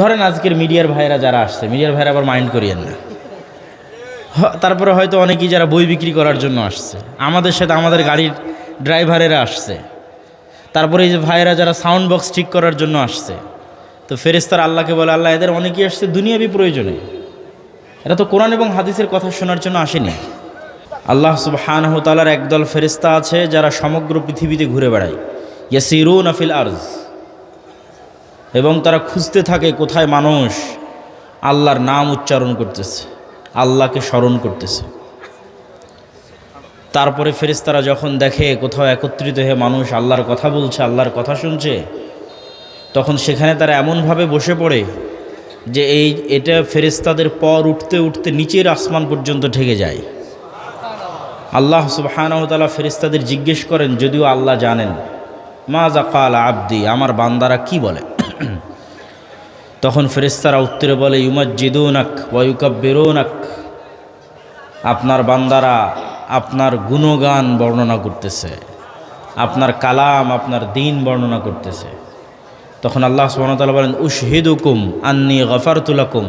ধরেন আজকের মিডিয়ার ভাইরা যারা আসছে, মিডিয়ার ভাইরা আবার মাইন্ড করিয়েন না। তারপরে হয়তো অনেকেই যারা বই বিক্রি করার জন্য আসছে। আমাদের সাথে আমাদের গাড়ির ড্রাইভারেরা আসছে। তারপরে এই যে ভাইয়েরা যারা সাউন্ড বক্স ঠিক করার জন্য আসছে, তো ফেরেস্তার আল্লাহকে বলে, আল্লাহ, এদের অনেকেই আসছে, দুনিয়াবি প্রয়োজনে। এরা তো কোরআন এবং হাদিসের কথা শোনার জন্য আসেনি। আল্লাহ সুবহানাহু তাআলার একদল ফেরেস্তা আছে যারা সমগ্র পৃথিবীতে ঘুরে বেড়ায়। ইয়াসিরুন আফিল আরজ। এবং তারা খুঁজতে থাকে কোথায় মানুষ আল্লাহর নাম উচ্চারণ করতেছে, আল্লাহকে স্মরণ করতেছে। তারপরে ফেরেস্তারা যখন দেখে কোথাও একত্রিত হয়ে মানুষ আল্লাহর কথা বলছে, আল্লাহর কথা শুনছে, তখন সেখানে তারা এমনভাবে বসে পড়ে যে এই, এটা ফেরেস্তাদের পর উঠতে উঠতে নিচের আসমান পর্যন্ত ঠেকে যায়। আল্লাহ সুবাহানহতালা ফেরেস্তাদের জিজ্ঞেস করেন, যদিও আল্লাহ জানেন মা জাকাল আব্দি, আমার বান্দারা কি বলে? তখন ফেরেস্তারা উত্তরে বলে, ইউমাজ্জিদুনাক ওয়ুকাব্বেরোনাক আপনার বান্দারা আপনার গুণগান বর্ণনা করতেছে, আপনার কালাম, আপনার দিন বর্ণনা করতেছে। তখন আল্লাহ সুবহানাহু বলেন, উশহিদুকুম আন্নি গফারতুলাকুম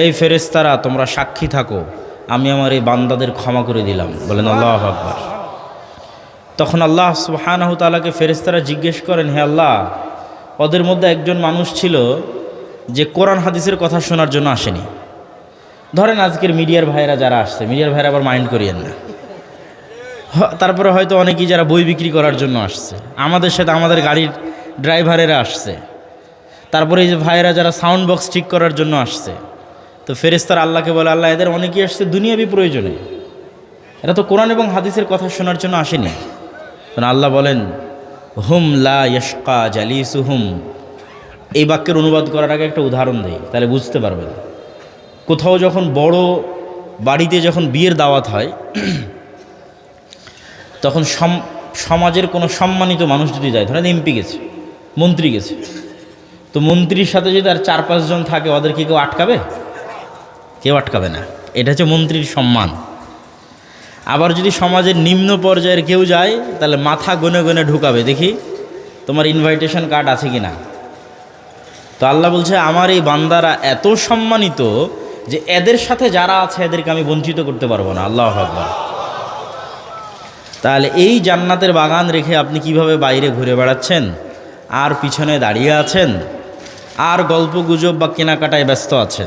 এই ফেরেস্তারা তোমরা সাক্ষী থাকো, আমি আমার এই বান্দাদের ক্ষমা করে দিলাম। বলেন আল্লাহ আকবার। তখন আল্লাহ সুবহানাহু তাআলাকে ফেরেস্তারা জিজ্ঞেস করেন, হে আল্লাহ, ওদের মধ্যে একজন মানুষ ছিল যে কোরআন হাদিসের কথা শোনার জন্য আসেনি। ধরেন আজকের মিডিয়ার ভাইরা যারা আসছে, মিডিয়ার ভাইরা আবার মাইন্ড করিয়েন না। তারপরে হয়তো অনেকেই যারা বই বিক্রি করার জন্য আসছে। আমাদের সাথে আমাদের গাড়ির ড্রাইভারেরা আসছে। তারপরে এই যে ভাইয়েরা যারা সাউন্ড বক্স ঠিক করার জন্য আসছে। তো ফেরেস্তার আল্লাহকে বলে, আল্লাহ, এদের অনেকেই আসছে, দুনিয়াবি প্রয়োজনে। এরা তো কোরআন এবং হাদিসের কথা শোনার জন্য আসেনি। কারণ আল্লাহ বলেন, হুম লা ইয়শকা জালিসু হুম এই বাক্যের অনুবাদ করার আগে একটা উদাহরণ দেই, তাহলে বুঝতে পারবেন। কোথাও যখন বড় বাড়িতে যখন বিয়ের দাওয়াত হয়, তখন সম- সমাজের কোনো সম্মানিত মানুষ যদি যায়, ধরেন এমপি গেছে, মন্ত্রী গেছে, তো মন্ত্রীর সাথে যদি আর চার পাঁচজন থাকে ওদেরকে কেউ আটকাবে? কেউ আটকাবে না। এটা হচ্ছে মন্ত্রীর সম্মান। আবার যদি সমাজের নিম্ন পর্যায়ের কেউ যায়, তাহলে মাথা গনে গনে ঢুকাবে, দেখি তোমার ইনভাইটেশন কার্ড আছে কি না তো আল্লাহ বলছে, আমার এই বান্দারা এত সম্মানিত যে এদের সাথে যারা আছে, এদেরকে আমি বঞ্চিত করতে পারব না। আল্লাহ আকবর। তাহলে এই জান্নাতের বাগান রেখে আপনি কীভাবে বাইরে ঘুরে বেড়াচ্ছেন? আর পিছনে দাঁড়িয়ে আছেন? আর গল্প গুজব বা কেনাকাটায় ব্যস্ত আছেন?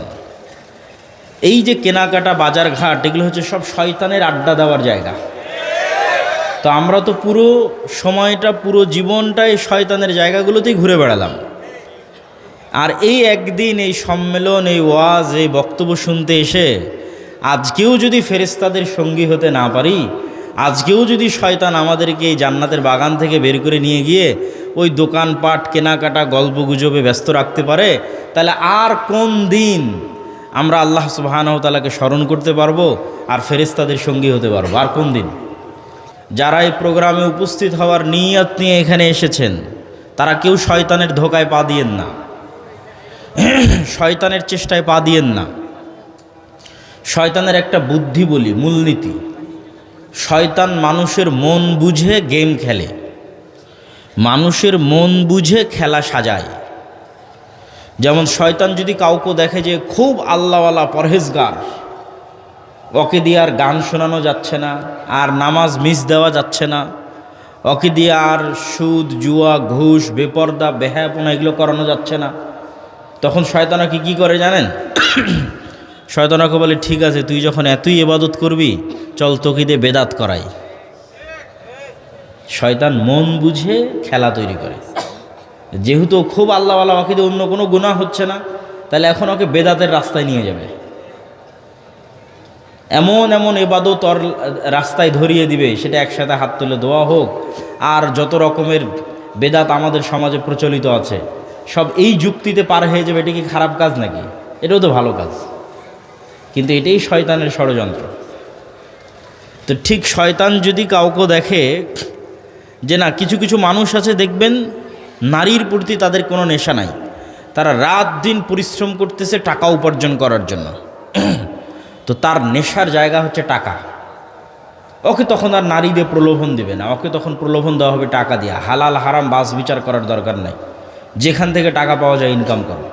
এই যে কেনাকাটা, বাজার ঘাট, এগুলো হচ্ছে সব শয়তানের আড্ডা দেওয়ার জায়গা। তো আমরা তো পুরো সময়টা, পুরো জীবনটাই শয়তানের জায়গাগুলোতেই ঘুরে বেড়ালাম। আর এই একদিন এই সম্মেলন, এই ওয়াজ, এই বক্তব্য শুনতে এসে আজকেও যদি ফেরেস্তাদের সঙ্গী হতে না পারি, আজকেও যদি শয়তান আমাদেরকে এই জান্নাতের বাগান থেকে বের করে নিয়ে গিয়ে ওই দোকানপাট, কেনাকাটা গল্প গুজবে ব্যস্ত রাখতে পারে, তাহলে আর কোন দিন আমরা আল্লাহ সুবাহানহতালাকে স্মরণ করতে পারব আর ফেরেস্তাদের সঙ্গী হতে পারব? আর কোন দিন? যারা এই প্রোগ্রামে উপস্থিত হওয়ার নিয়ত নিয়ে এখানে এসেছেন, তারা কেউ শয়তানের ধোকায় পা দিয়েন না। শয়তানের চেষ্টায় পা দিয়েন না। শয়তানের একটা বুদ্ধি বলি, মূলনীতি। শয়তান মানুষের মন বুঝে গেম খেলে। মানুষের মন বুঝে খেলা সাজায়। যেমন শয়তান যদি কাউকে দেখে যে খুব আল্লাহওয়ালা পরহেজগার, ওকে দিয়ে আর গান শোনানো যাচ্ছে না, আর নামাজ মিস দেওয়া যাচ্ছে না, ওকে দিয়ে আর সুদ, জুয়া, ঘুষ, বেপর্দা, বেহায়াপনা এগুলো করানো যাচ্ছে না তখন শয়তানা কি করে জানেন? শয়তানাকে বলে, ঠিক আছে, তুই যখন এতই এবাদত করবি, চল তোকে দিয়ে বেদাত করাই। শয়তান মন বুঝে খেলা তৈরি করে। যেহেতু খুব আল্লাহওয়ালা, ওকে দিয়ে অন্য কোনো গুণা হচ্ছে না, তাহলে এখন ওকে বেদাতের রাস্তায় নিয়ে যাবে। এমন এমন এবাদত ওর রাস্তায় ধরিয়ে দিবে, সেটা একসাথে হাত তুলে দেওয়া হোক। আর যত রকমের বেদাত আমাদের সমাজে প্রচলিত আছে সব এই যুক্তিতে পার হয়ে যাবে, এটা কি খারাপ কাজ নাকি? এটাও তো ভালো কাজ। কিন্তু এটাই শয়তানের ষড়যন্ত্র। তো ঠিক শয়তান যদি কাউকে দেখে যে না, কিছু কিছু মানুষ আছে, দেখবেন নারীর প্রতি তাদের কোনো নেশা নাই। তারা রাত দিন পরিশ্রম করতেছে টাকা উপার্জন করার জন্য। তো তার নেশার জায়গা হচ্ছে টাকা। ওকে তখন আর নারীদের প্রলোভন দেবে না। ওকে তখন প্রলোভন দেওয়া হবে টাকা দিয়ে। হালাল, হারাম, বাস বিচার করার দরকার নাই। যেখান থেকে টাকা পাওয়া যায় ইনকাম করো।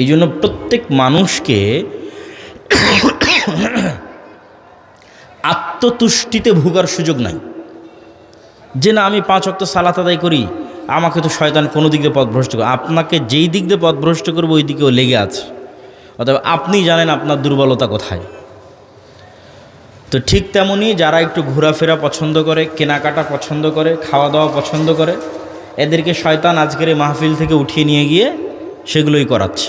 এই জন্য প্রত্যেক মানুষকে আত্মতুষ্টিতে ভোগার সুযোগ নাই। যে না, আমি পাঁচ অক্ত সালাত আদায় করি, আমাকে তো শয়তান কোনো দিক দিয়ে পথভ্রষ্ট করে আপনাকে যেই দিক দিয়ে পথভ্রষ্ট করবে, ওই দিকেও লেগে আছে। অতএব আপনি জানেন আপনার দুর্বলতা কোথায়। তো ঠিক তেমনই যারা একটু ঘোরাফেরা পছন্দ করে, কেনাকাটা পছন্দ করে, খাওয়া দাওয়া পছন্দ করে এদেরকে শয়তান আজকের মাহফিল থেকে উঠিয়ে নিয়ে গিয়ে সেগুলোই করাচ্ছে।